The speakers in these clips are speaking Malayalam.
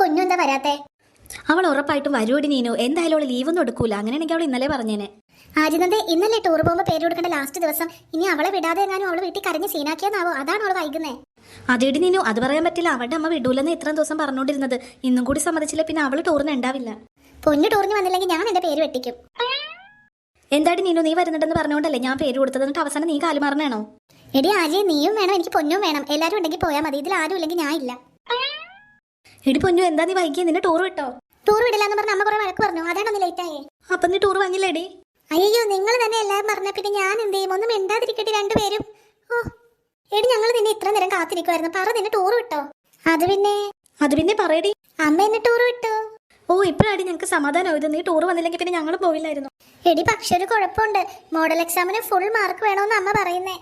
പൊന്നു എന്താ വരാത്തെ? അവൾ ഉറപ്പായിട്ടും വരുവടി നീനു. എന്തായാലും അവൾ ലീവൊന്നും എടുക്കൂല. അങ്ങനെയാണെങ്കിൽ അവൾ ഇന്നലെ പറഞ്ഞേനെ. ആര്യനന്ദേ ഇന്നലെ ടൂർ പോകുമ്പോൾ പേര് കൊടുക്കേണ്ട ലാസ്റ്റ് ദിവസം? ഇനി അവളെ വിടാതെ എങ്ങാനും അവൾ വീട്ടിൽ കരഞ്ഞ് സീനാക്കിയെന്നാവോ? അതാണ് അവൾ വൈകുന്നേ. അതേടി നീനു അത് പറയാൻ പറ്റില്ല. അവളുടെ അമ്മ വിടൂലെന്ന് ഇത്രയും ദിവസം പറഞ്ഞുകൊണ്ടിരുന്നത് ഇന്നും കൂടി സമ്മതിച്ചില്ല പിന്നെ അവൾ ടൂറിന് ഉണ്ടാവില്ല. പൊന്നു ടൂറിന് വന്നില്ലെങ്കിൽ ഞാൻ എന്റെ പേര് വെട്ടിക്കും. എന്താടി നീനു നീ വരുന്നുണ്ടെന്ന് പറഞ്ഞുകൊണ്ടല്ലേ ഞാൻ പേര് കൊടുത്തത്? എന്നിട്ട് അവസാനം നീ കാലുമാറണേണോ എടി ആര്യ നീയും വേണം എനിക്ക് പൊന്നും വേണം. എല്ലാവരും ഉണ്ടെങ്കിൽ പോയാൽ മതി. ഇതിൽ ആരും ഇല്ലെങ്കിൽ ഞാൻ ഇല്ല. എടി പൊന്നു എന്താ നീ വൈകി നിന്നെ ടൂർ വിട്ടോ? ടൂർ വിടില്ല എന്ന് പറഞ്ഞ അമ്മ കുറെ വഴക്ക് പറഞ്ഞു. അതാണ് ലേറ്റ് ആയേ? അപ്പൊ നീ ടൂർ വാങ്ങില്ലേടി അയ്യോ നിങ്ങൾ തന്നെ എല്ലാവരും പറഞ്ഞ പിന്നെ ഞാൻ എന്ത് ചെയ്യും? ഒന്നും മിണ്ടാതിരിക്കട്ടെ രണ്ടുപേരും. ഓ. എടി ഞങ്ങൾ നിന്നെ ഇത്ര നേരം കാത്തിരിക്കുമായിരുന്നു പറ നിന്നെ ടൂർ വിട്ടോ? അത് പിന്നെ? അത് പിന്നെ പറയടി. അമ്മ എന്നെ ടൂർ വിട്ടോ? ഓ ഇപ്പഴാടി ഞങ്ങൾക്ക് സമാധാനമായത് നീ ടൂർ വന്നില്ലെങ്കിൽ പിന്നെ ഞങ്ങൾ പോയില്ലായിരുന്നു? എടി പക്ഷെ ഒരു കുഴപ്പമുണ്ട്. മോഡൽ എക്സാമിന് ഫുൾ മാർക്ക് വേണമെന്ന് അമ്മ പറയുന്നേ.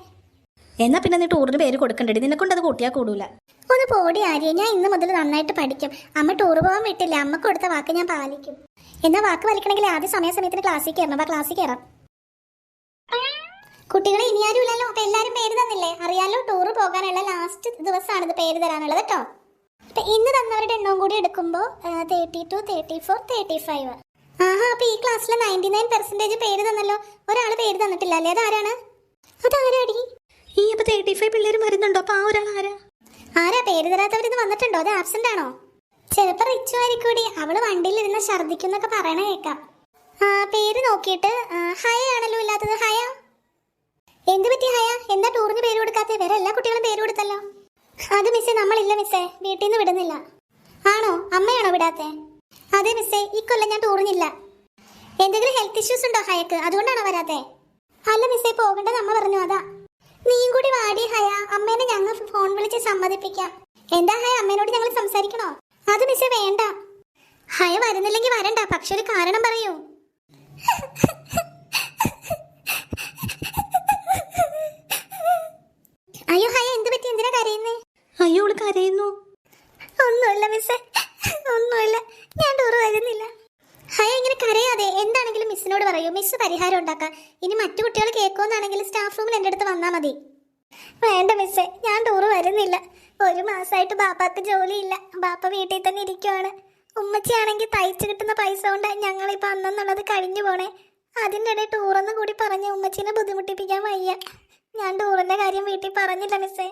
എന്നാ പിന്നെ നീ ടൂറിന് പേര് കൊടുക്കണ്ടടി. നിന്നെ കൊണ്ട് അത് കൂട്ടിയാ കൂടൂല. ഒന്ന് പോടി ആര്യ ഞാൻ ഇന്ന് മുതൽ നന്നായിട്ട് പഠിക്കും. അമ്മ ടൂർ പോകാൻ വിട്ടില്ല. അമ്മ കൊടുത്ത വാക്ക് ഞാൻ പാലിക്കും. എന്നാ വാക്ക് വലിക്കണമെങ്കിൽ ആദ്യ സമയസമയത്തിന് ക്ലാസ്സിൽ കയറണം വാ ക്ലാസ്സിൽ കയറാം കുട്ടികളെ ഇനി ആരും ഇല്ലല്ലോ. അപ്പൊ എല്ലാരും പേര് തന്നില്ലേ? അറിയാലോ ടൂർ പോകാനുള്ള ലാസ്റ്റ് ദിവസമാണ് പേര് തരാനുള്ളത് കേട്ടോ അപ്പൊ ഇന്ന് തന്നവരുടെ എണ്ണവും കൂടി എടുക്കുമ്പോ thirty two thirty four thirty five ആഹാ അപ്പൊ ഈ ക്ലാസ്സിലെ നയന്റി നയൻ പെർസെന്റേജ് പേര് തന്നല്ലോ. ഒരാൾ പേര് തന്നിട്ടില്ല അല്ലേ? അതാരാണ് അതാരാടി? ഈ അപ്പൊ തേർട്ടി ഫൈവ് പിള്ളേരും വരുന്നുണ്ടോ അപ്പൊ ആ ഒരാൾ ആരാ? ആരാ പേര് തരാത്തവരിന്ന് വന്നിട്ടുണ്ടോ? അത് ആബ്സെന്റ് ആണോ? ചിലപ്പോ റിച്ചു ആയിരിക്കൂടി. അവൾ വണ്ടിയിൽ ഇരുന്ന് ഛർദിക്കുന്നൊക്കെ പറയണ കേക്കാം. പേര് നോക്കിയിട്ട് ഹയ ആണല്ലോ ഇല്ലാത്തത്. ഹയ? എന്ത് പറ്റി ഹയ? എന്താ ടൂറിന് പേര് കൊടുക്കാത്ത വേറെ എല്ലാ കുട്ടികളും പേര് കൊടുത്തല്ലോ. അത് മിസ്സേ നമ്മളില്ല മിസ്സേ. വീട്ടിൽ നിന്ന് വിടുന്നില്ല. ആണോ? അമ്മയാണോ വിടാത്തേ? അതെ മിസ്സേ ഈ കൊല്ലം ഞാൻ ടൂറിനില്ല. എന്തെങ്കിലും ഹെൽത്ത് ഇഷ്യൂസ് ഉണ്ടോ ഹയക്ക്? അതുകൊണ്ടാണോ വരാത്തേ? അല്ല മിസ്സേ പോകേണ്ടത് അമ്മ പറഞ്ഞു അതാ. നീയും കൂടി വാടി ഹയ. അമ്മേനെ ഞങ്ങൾ ഫോൺ വിളിച്ച് സമ്മതിപ്പിക്കാം. എന്താ ഹയ? അമ്മേനോട് ഞങ്ങൾ സംസാരിക്കണോ? അത് മിസ്സേ വേണ്ട. ഹയ വരുന്നില്ലെങ്കിൽ വരണ്ട. പക്ഷെ ഒരു കാരണം പറയൂ അയ്യോ ഹയ എന്ത് പറ്റി എന്തിനാ കരയുന്നേ അയ്യോ അവൾ കരയുന്നു ഒന്നുമില്ല മിസ്സേ ഒന്നുമില്ല ഞാൻ ടൂർ വരുന്നില്ല ഹയ ഇങ്ങനെ കരയാതെ എന്താണെങ്കിലും മിസ്സിനോട് പറയൂ മിസ് പരിഹാരം ഉണ്ടാക്കാം ഇനി മറ്റു കുട്ടികൾ കേൾക്കുമെന്നാണെങ്കിൽ സ്റ്റാഫ് റൂമിൽ എന്റെ അടുത്ത് വന്നാൽ മതി. വേണ്ട മിസ്സേ ഞാൻ ടൂറ് വരുന്നില്ല. ഒരു മാസമായിട്ട് ബാപ്പാക്ക് ജോലിയില്ല. ബാപ്പ വീട്ടിൽ തന്നെ ഇരിക്കുവാണ്. ഉമ്മച്ചിയാണെങ്കിൽ തയ്ച്ചു കിട്ടുന്ന പൈസ കൊണ്ട് ഞങ്ങളിപ്പോൾ അന്നെന്നുള്ളത് കഴിഞ്ഞു പോണേ. അതിന്റെ ഇടയിൽ ടൂറെന്ന് കൂടി പറഞ്ഞ് ഉമ്മച്ചീനെ ബുദ്ധിമുട്ടിപ്പിക്കാൻ വയ്യ. ഞാൻ ടൂറിന്റെ കാര്യം വീട്ടിൽ പറഞ്ഞില്ല മിസ്സേ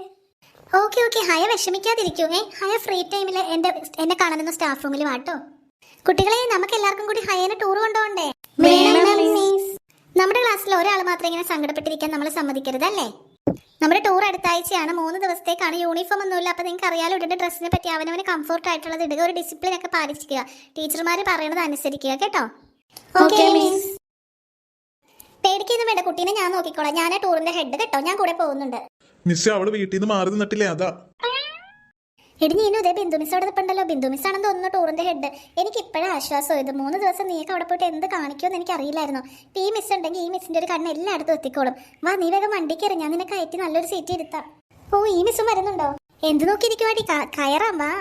ഓക്കെ ഓക്കെ. ഹയ വിഷമിക്കാതിരിക്കൂ ഏ ഹയ ഫ്രീ ടൈമിൽ എന്റെ എന്നെ കാണുന്ന സ്റ്റാഫ് റൂമിൽ വാട്ടോ. കുട്ടികളെ നമുക്ക് എല്ലാവർക്കും കൂടി ഹയനെ ടൂർ കൊണ്ടുപോകണ്ടേ? മിസ്. നമ്മുടെ ക്ലാസ്സിൽ ഒരാൾ മാത്രം ഇങ്ങനെ സങ്കടപ്പെട്ടിരിക്കാൻ നമ്മൾ സമ്മതിക്കരുത് അല്ലേ? നമ്മുടെ ടൂർ അടുത്ത ആഴ്ചയാണ്. മൂന്ന് ദിവസത്തേക്കാണ് യൂണിഫോം ഒന്നുമില്ല. അപ്പൊ നിങ്ങൾക്ക് അറിയാലോ ഇടേണ്ട ഡ്രസ്സിനെ പറ്റി അവനവന് കംഫർട്ട് ആയിട്ടുള്ളത് ഇടുക ഒരു ഡിസിപ്ലിൻ ഒക്കെ പാലിക്കുക ടീച്ചർമാർ പറയണത് അനുസരിക്കുക കേട്ടോ? Okay miss miss. പേടിക്കൊന്നും വേണ്ട കുട്ടീനെ ഞാൻ നോക്കിക്കോളാം. ഞാൻ ടൂറിന്റെ ഹെഡ് കേട്ടോ? ഞാൻ കൂടെ പോകുന്നുണ്ട്. മിസ് അവൾ വീട്ടിൽ നിന്ന് മാറി നിന്നിട്ടില്ലേ? അതാ. എടി നീനും ഇതേ ബിന്ദു മിസ് അവിടെ നിൽപ്പുണ്ടല്ലോ ബിന്ദു മിസ് ആണെന്ന് തോന്നുന്നു ടൂറിന്റെ ഹെഡ് എനിക്ക് ഇപ്പോഴും ആശ്വാസം ഇത്. മൂന്ന് ദിവസം നീക്ക് അവിടെ പോയിട്ട് എന്ത് കാണിക്കുമെന്ന് എനിക്ക് അറിയില്ലായിരുന്നു ഇപ്പൊ ഈ മിസ് ഉണ്ടെങ്കിൽ ഈ മിസ്സിന്റെ ഒരു കണ്ണ് എല്ലായിടത്തും എത്തിക്കോളും. വാ നീ വേഗം വണ്ടി കയറി ഞാൻ നിന്നെ കയറ്റി നല്ലൊരു സീറ്റ് ഇരുത്താം. ഓ ഈ മിസ്സും വരുന്നുണ്ടോ? എന്ത് നോക്കിയിരിക്കുവാടി കയറാം വാ.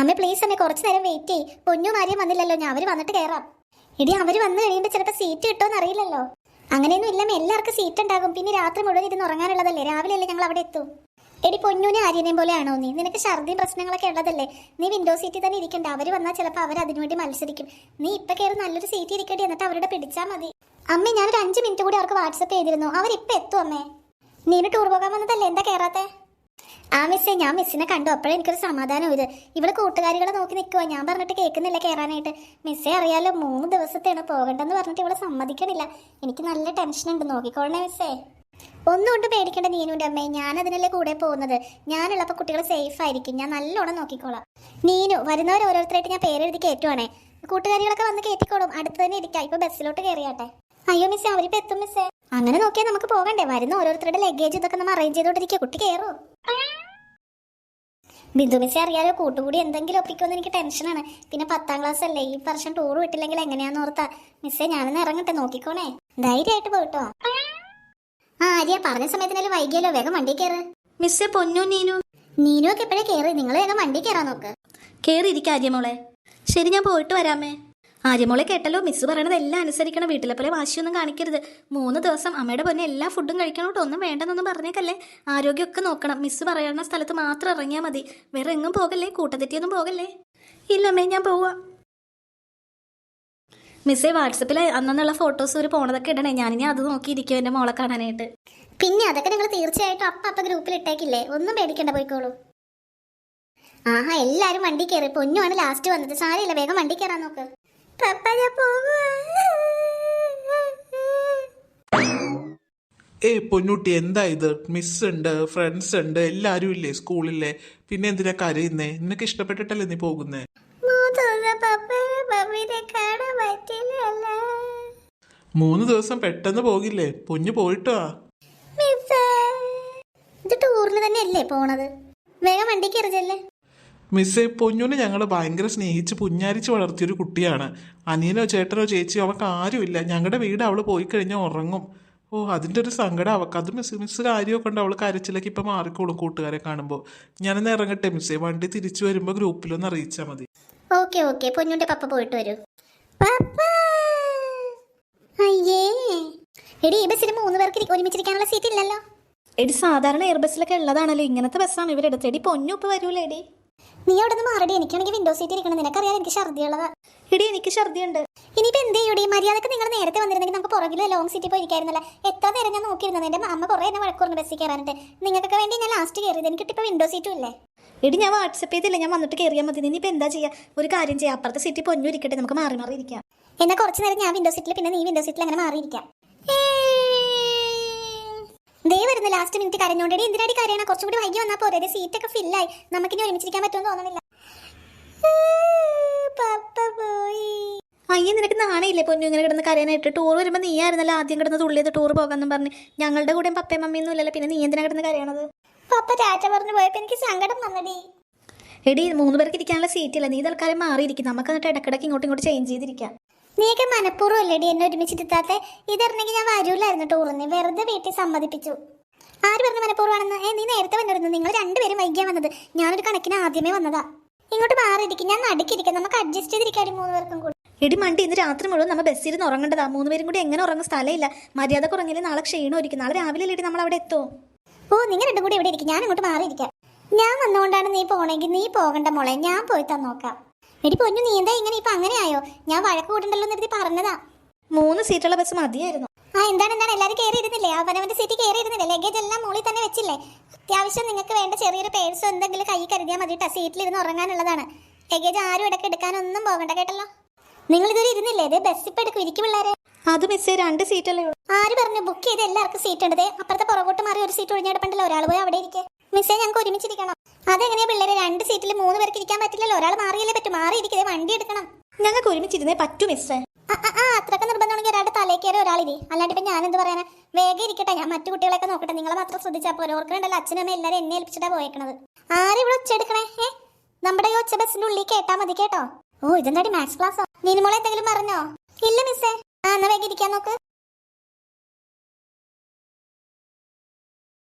അമ്മ പ്ലീസ് അമ്മ കുറച്ച് നേരം വെയിറ്റ് ചെയ്യ്. പൊന്നു മാര്യം വന്നില്ലല്ലോ. ഞാൻ അവർ വന്നിട്ട് കയറാം. ഇടി അവർ വന്നു കഴിയുമ്പോൾ ചിലപ്പോ സീറ്റ് കിട്ടുമെന്ന് അറിയില്ലല്ലോ. അങ്ങനെയൊന്നും ഇല്ലമ്മ എല്ലാവർക്കും സീറ്റ് ഉണ്ടാകും. പിന്നെ രാത്രി മുഴുവൻ ഇരുന്ന് ഉറങ്ങാനുള്ളതല്ലേ? രാവിലെ അല്ലേ ഞങ്ങൾ അവിടെ എത്തും? എടി പൊന്നൂനെ ആര്യനെയും പോലെയാണോ നീ? നിനക്ക് ഛർദി പ്രശ്നങ്ങളൊക്കെ ഉള്ളതല്ലേ? നീ വിൻഡോ സീറ്റിൽ തന്നെ ഇരിക്കണ്ട. അവർ വന്നാൽ ചിലപ്പോൾ അവർ അതിനുവേണ്ടി മത്സരിക്കും. നീ ഇപ്പൊ കയറി നല്ലൊരു സീറ്റ് ഇരിക്കേണ്ടി എന്നിട്ട് അവരുടെ പിടിച്ചാൽ മതി. അമ്മ ഒരു അഞ്ച് മിനിറ്റ് കൂടി അവർക്ക് വാട്സപ്പ് ചെയ്തിരുന്നു. അവരിപ്പൊ എത്തും അമ്മേ. നീന് ടൂർ പോകാൻ വന്നതല്ലേ? എന്താ കയറാത്തെ ആ മിസ്സേ ഞാൻ മിസ്സിനെ കണ്ടു. അപ്പോഴേ എനിക്കൊരു സമാധാനം ഇത്. ഇവിടെ കൂട്ടുകാരികളെ നോക്കി നിൽക്കുക ഞാൻ പറഞ്ഞിട്ട് കേൾക്കുന്നില്ല കയറാനായിട്ട് മിസ്സേ അറിയാലോ മൂന്ന് ദിവസത്തെയാണ് പോകണ്ടെന്ന് പറഞ്ഞിട്ട് ഇവളെ സമ്മതിക്കണില്ല. എനിക്ക് നല്ല ടെൻഷൻ ഉണ്ട്. നോക്കിക്കോളണേ മിസ്സേ ഒന്നും കൊണ്ട് പേടിക്കേണ്ട നീനുവിന്റെ അമ്മേ. ഞാൻ അതിനല്ലേ കൂടെ പോകുന്നത്? ഞാനുള്ളപ്പോൾ കുട്ടികൾ സേഫ് ആയിരിക്കും. ഞാൻ നല്ലോണം നോക്കിക്കോളാം. നീനു വരുന്നവർ ഓരോരുത്തരായിട്ട് ഞാൻ പേരെഴുതി കയറ്റുവാണേ. കൂട്ടുകാരികളൊക്കെ വന്ന് കയറ്റിക്കോളും. അടുത്ത് തന്നെ ഇരിക്കാം. ഇപ്പൊ ബസ്സിലോട്ട് കയറിയാട്ടെ അയ്യോ മിസ്സേ അവരിപ്പോ എത്തും മിസ്സേ അങ്ങനെ നോക്കിയാൽ നമുക്ക് പോകണ്ടേ. വരുന്ന ഓരോരുത്തരുടെ ലഗേജ് ഇതൊക്കെ നമ്മൾ അറേഞ്ച് ചെയ്തോണ്ടിരിക്കുക. കുട്ടി കയറോ ബിന്ദു മിസ്സേ അറിയാലോ കൂട്ടുകൂടി എന്തെങ്കിലും ഒപ്പിക്കുമെന്ന് എനിക്ക് ടെൻഷനാണ് പിന്നെ പത്താം ക്ലാസ് അല്ലേ? ഈ വർഷം ടൂർ വിട്ടില്ലെങ്കിൽ എങ്ങനെയാന്ന് ഓർത്താ. മിസ്സേ ഞാനൊന്ന് ഇറങ്ങട്ടെ. നോക്കിക്കോണേ. ധൈര്യമായിട്ട് പോയിട്ടോ. ആ ആര്യ പറഞ്ഞ സമയത്തിനല്ലേ വൈകിയല്ലോ വേഗം വണ്ടി കയറ് മിസ്സേ പൊന്നു നീനു. നീനു ഒക്കെ എപ്പോഴേ കയറി നിങ്ങൾ വേഗം വണ്ടി കയറാൻ നോക്ക്. കേറിയിരിക്ക ആര്യമോളെ. ശരി ഞാൻ പോയിട്ട് വരാമേ. ആര്യമോളെ കേട്ടല്ലോ മിസ് പറയണത് എല്ലാം അനുസരിക്കണം. വീട്ടിലെ പോലെ വാശിയൊന്നും കാണിക്കരുത്. മൂന്ന് ദിവസം അമ്മയുടെ പൊന്നെ എല്ലാ ഫുഡും കഴിക്കണം കേട്ടോ ഒന്നും വേണ്ടെന്നൊന്നും പറഞ്ഞേക്കല്ലേ. ആരോഗ്യമൊക്കെ നോക്കണം. മിസ് പറയുന്ന സ്ഥലത്ത് മാത്രം ഇറങ്ങിയാൽ മതി. വേറെ എങ്ങും പോകല്ലേ? കൂട്ടത്തെറ്റിയൊന്നും പോകല്ലേ? ഇല്ലമ്മേ ഞാൻ പോവാ. മിസ്സേ വാട്സപ്പിൽ അന്നുള്ള ഫോട്ടോസ് ഒരു പോണതൊക്കെ ഇടണേ. ഞാൻ ഇനി അത് നോക്കിയിരിക്കും എന്റെ മോളെ കാണാനായിട്ട്. പിന്നെ അതൊക്കെ നിങ്ങൾ തീർച്ചയായിട്ടും അപ്പ അപ്പ ഗ്രൂപ്പിൽ ഇട്ടേക്കില്ലേ? ഒന്നും പേടിക്കണ്ട പോയിക്കോളൂ. ആഹാ എല്ലാരും വണ്ടി കയറി പൊന്നുമാണ് ലാസ്റ്റ് വന്നത്. സാരമില്ല വേഗം വണ്ടി കയറാൻ നോക്ക്. പപ്പ ഏ പൊന്നുട്ടി എന്താ ഇത്? മിസ് ഉണ്ട് ഫ്രണ്ട്സ് ഉണ്ട് എല്ലാരും ഇല്ലേ സ്കൂളില്ലേ പിന്നെ എന്തിനാ കരയുന്നേ? നിനക്ക് ഇഷ്ടപ്പെട്ടിട്ടല്ലേ നീ പോകുന്നേ? മൂന്ന് കാണാൻ പറ്റില്ലല്ലോ. മൂന്ന് ദിവസം പെട്ടെന്ന് പോകില്ലേ? പൊഞ്ഞു പോയിട്ടോ? മിസ്സേ. ഇത് ടൂറിന് തന്നെയല്ലേ പോണത്? വേഗം വണ്ടി കയറിച്ചല്ലേ മിസ്സേ പൊന്നുനെ ഞങ്ങൾ ഭയങ്കര സ്നേഹിച്ച് പുഞ്ഞാരിച്ച് വളർത്തിയൊരു കുട്ടിയാണ്. അനിയനോ ചേട്ടനോ ചേച്ചിയോ അവൾക്ക് ആരുമില്ല. ഞങ്ങളുടെ വീട് അവൾ പോയി കഴിഞ്ഞാൽ ഉറങ്ങും. ഓ അതിന്റെ ഒരു സങ്കടം അവൾക്ക് അത് മിസ് മിസ് കാര്യമൊക്കെ ഉണ്ട് അവൾ കരച്ചിലേക്ക് ഇപ്പം മാറിക്കോളും കൂട്ടുകാരെ കാണുമ്പോൾ ഞാനൊന്ന് ഇറങ്ങട്ടെ മിസ്സേ. വണ്ടി തിരിച്ചു വരുമ്പോൾ ഗ്രൂപ്പിലൊന്ന് അറിയിച്ചാൽ മതി. Okay okay. പൊന്നുന്റെ പപ്പ പോയിട്ട് വരൂ. പപ്പ! അയ്യേ. എടി ഈ ബസ്സിൽ മൂന്ന് പേർക്ക് ഒരുമിച്ചിരിക്കാനുള്ള സീറ്റ് ഇല്ലല്ലോ. എടി സാധാരണ എയർ ബസ്സിലൊക്കെ ഉള്ളതാണല്ലോ. ഇങ്ങനത്തെ ബസ്സാണ് ഇവരെടുത്ത് എടി പൊന്നു ഇപ്പൊ വരൂലേടി നീ അവിടെ നിന്ന് മാറടി. എനിക്കാണെങ്കിൽ വിൻഡോ സീറ്റ് ഇരിക്കണം നിനക്കറിയാം എനിക്ക് ഛർദിയുള്ളതാ എടി എനിക്ക് ഛർദിയുണ്ട് ഇനിയിപ്പോ എന്ത് ചെയ്യൂടി മര്യാദയ്ക്ക് നിങ്ങൾ നേരത്തെ വന്നിരുന്നെങ്കിൽ നമുക്ക് പുറകിൽ ലോങ് സീറ്റ് പോയി ഇരിക്കായിരുന്നല്ല. എത്ര നേരം ഞാൻ നോക്കിയിരുന്നത്? എന്റെ അമ്മ കുറെ എന്നെ വഴക്കൂറിന് ബസ്സിൽ കയറാനുണ്ട് നിങ്ങൾക്കൊക്കെ വേണ്ടി ഞാൻ ലാസ്റ്റ് കയറിയത്. എനിക്കിട്ടിപ്പോ വിൻഡോ സീറ്റും ഇല്ലേ? എടി ഞാൻ വാട്സപ്പ് ചെയ്തില്ല. ഞാൻ വന്നിട്ട് കയറിയാൽ മതി. ഇനിയിപ്പോൾ എന്താ ചെയ്യുക ഒരു കാര്യം ചെയ്യാം. അപ്പുറത്തെ സീറ്റിൽ പൊന്നു ഇരിക്കട്ടെ നമുക്ക് മാറി മാറി ഇരിക്കാം. എന്നാൽ കുറച്ച് നേരം ഞാൻ വിൻഡോ സീറ്റിൽ പിന്നെ നീ വിൻഡോ സീറ്റിൽ അങ്ങനെ മാറിയിരിക്കാം ദേ വരുന്ന ലാസ്റ്റ് മിനിറ്റ് കരഞ്ഞോണ്ടടി എന്തിനാടി കരയണ? കുറച്ചും കൂടി വൈകി വന്നാൽ പോരെ. സീറ്റൊക്കെ ഫില്ലായി നമുക്കിനി ഒരുമിച്ചിരിക്കാൻ പറ്റുമെന്ന് തോന്നുന്നില്ല അയ്യ നിനക്ക് നാണയില്ലേ പൊന്നു? ഇങ്ങനെ കിടന്ന് കരയാനായിട്ട്. ടൂർ വരുമ്പോൾ നീ ആയിരുന്നല്ലോ ആദ്യം കിടന്ന് തുള്ളിയത് ടൂർ പോകാമെന്നും പറഞ്ഞ്. ഞങ്ങളുടെ കൂടെയും പപ്പയും മമ്മിയൊന്നും ഇല്ലല്ലോ പിന്നെ നീ എന്തിനാ കിടന്ന് കരയണത്? പപ്പ ടാറ്റ പറഞ്ഞു പോയപ്പോ എനിക്ക് സങ്കടം വന്നടി. എടി മൂന്ന് പേർക്ക് ഇരിക്കാനുള്ള സീറ്റ് ഇല്ല നീ തൽക്കാലം മാറിയിരിക്കും. നമുക്ക് എന്നിട്ട് ഇടക്കിടക്ക് ഇങ്ങോട്ട് ഇങ്ങോട്ട് ചേഞ്ച് ചെയ്തിരിക്കാം. നീയൊക്കെ മനഃപൂർവം അല്ലേടി എന്നെ ഒരുമിച്ചിരുത്താത്തെ ഇതറിഞ്ഞെങ്കിൽ ഞാൻ വരൂലായിരുന്നു ടൂറിന് വെറുതെ വീട്ടിൽ സമ്മതിപ്പിച്ചു. ആര് പറഞ്ഞു മനഃപൂർവമാണെന്ന്? ഏ നീ നേരത്തെ വന്നിരുന്നു. നിങ്ങൾ രണ്ടുപേരും വൈകിയാ വന്നത്. ഞാനൊരു കണക്കിന് ആദ്യമേ വന്നതാ. ഇങ്ങോട്ട് മാറിയിരിക്കും. ഞാൻ നടുക്കിരിക്കാം നമുക്ക് അഡ്ജസ്റ്റ് ചെയ്തിരിക്കാം മൂന്ന് പേർക്കും കൂടി. എടി മണ്ടി ഇന്ന് രാത്രി മുഴുവൻ നമ്മൾ ബസ്സിൽ നിന്ന് ഉറങ്ങേണ്ടതാ. മൂന്ന് പേരും കൂടി എങ്ങനെ ഉറങ്ങും? സ്ഥലമില്ല. മര്യാദ കുറഞ്ഞില്ല നാളെ ക്ഷീണമായിരിക്കും. നാളെ രാവിലെ ലേടി നമ്മൾ അവിടെ എത്തുമോ ഓ നിങ്ങൾ രണ്ടും കൂടി ഇവിടെ ഇരിക്കും. ഞാൻ അങ്ങോട്ട് മാറിയിരിക്കാം ഞാൻ വന്നുകൊണ്ടാണ് നീ പോണെങ്കിൽ നീ പോകണ്ട മോളെ. ഞാൻ പോയി തന്നോക്കാം എടി പൊന്നു നീ എന്താ ഇങ്ങനെ ഇപ്പൊ അങ്ങനെ ആയോ? ഞാൻ വഴക്ക് കൂട്ടണ്ടല്ലോ എന്ന് പറഞ്ഞതാ. മൂന്ന് സീറ്റുള്ള ബസ് മതിയായിരുന്നു. ആ എന്താണ് എന്താണ്? എല്ലാവരും കയറി ഇരുന്നില്ലേ അവനവന്റെ സീറ്റ് കയറി ഇരുന്നില്ലേ ലഗേജ് എല്ലാം മുകളിൽ തന്നെ വെച്ചില്ലേ? അത്യാവശ്യം നിങ്ങൾക്ക് വേണ്ട ചെറിയൊരു പേഴ്സോ എന്തെങ്കിലും കൈ കരുതിയാൽ മതി കേട്ടോ സീറ്റിലിരുന്ന് ഉറങ്ങാനുള്ളതാണ്. ലഗേജ് ആരും ഇടയ്ക്ക് എടുക്കാനൊന്നും പോകണ്ട കേട്ടല്ലോ? നിങ്ങൾ ഇതുവരെ ഇരുന്നില്ലേ? ഇത് ബസ് ഇപ്പൊ എടുക്കും. ഇരിക്കും പിള്ളേരെ. അത് മിസ്സേ രണ്ട് സീറ്റല്ലേ ഉള്ളൂ. ആര് പറഞ്ഞു ബുക്ക് ചെയ്ത് എല്ലാവർക്കും സീറ്റ് ഉണ്ട് അപ്പുറത്തെ പുറകോട്ട് മാറി ഒരു സീറ്റ് ഒഴിഞ്ഞെടുപ്പണ്ടല്ലോ ഒരാൾ പോയി അവിടെ ഇരിക്കെ. മിസ്സേ ഞങ്ങൾക്ക് ഒരുമിച്ചിരിക്കണം. അതെങ്ങനെയാ പിള്ളേരെ രണ്ട് സീറ്റിൽ മൂന്ന് പേർക്ക് ഇരിക്കാൻ പറ്റില്ലല്ലോ. ഒരാൾ മാറിയല്ലേ പറ്റും. മാറി ഇരിക്കതേ വണ്ടി എടുക്കണം. ഞങ്ങൾക്ക് ഒരുമിച്ചിരുന്നേ പറ്റൂ മിസ്സേ ആ, നിർബന്ധമാണെങ്കിൽ ഒരാളുടെ തലേ കയറി ഒരാളിരി അല്ലാണ്ട് ഇപ്പൊ ഞാൻ എന്ത് പറയാനാ? വേഗം ഇരിക്കട്ടെ. ഞാൻ മറ്റു കുട്ടികളൊക്കെ നോക്കട്ടെ. നിങ്ങൾ മാത്രം ശ്രദ്ധിച്ചാൽ പോലെ ഓർക്കണ്ടല്ലോ അച്ഛനും അമ്മയും എല്ലാവരും എന്നെ ഏൽപ്പിച്ചിട്ടാ പോയേക്കണത്. ആരും ഇവിടെ ഉച്ചെടുക്കണേ ഏ? നമ്മുടെ ഈ ഒച്ച ബസ്സിന്റെ ഉള്ളിൽ കേട്ടാ മതി കേട്ടോ. ഓ ഇതെന്താടി മാത്സ് ക്ലാസ്സോ നീനുമോളെ എന്തെങ്കിലും പറഞ്ഞോ? ഇല്ല മിസ്സേ ആ എന്നാ വേഗം ഇരിക്കാൻ നോക്ക്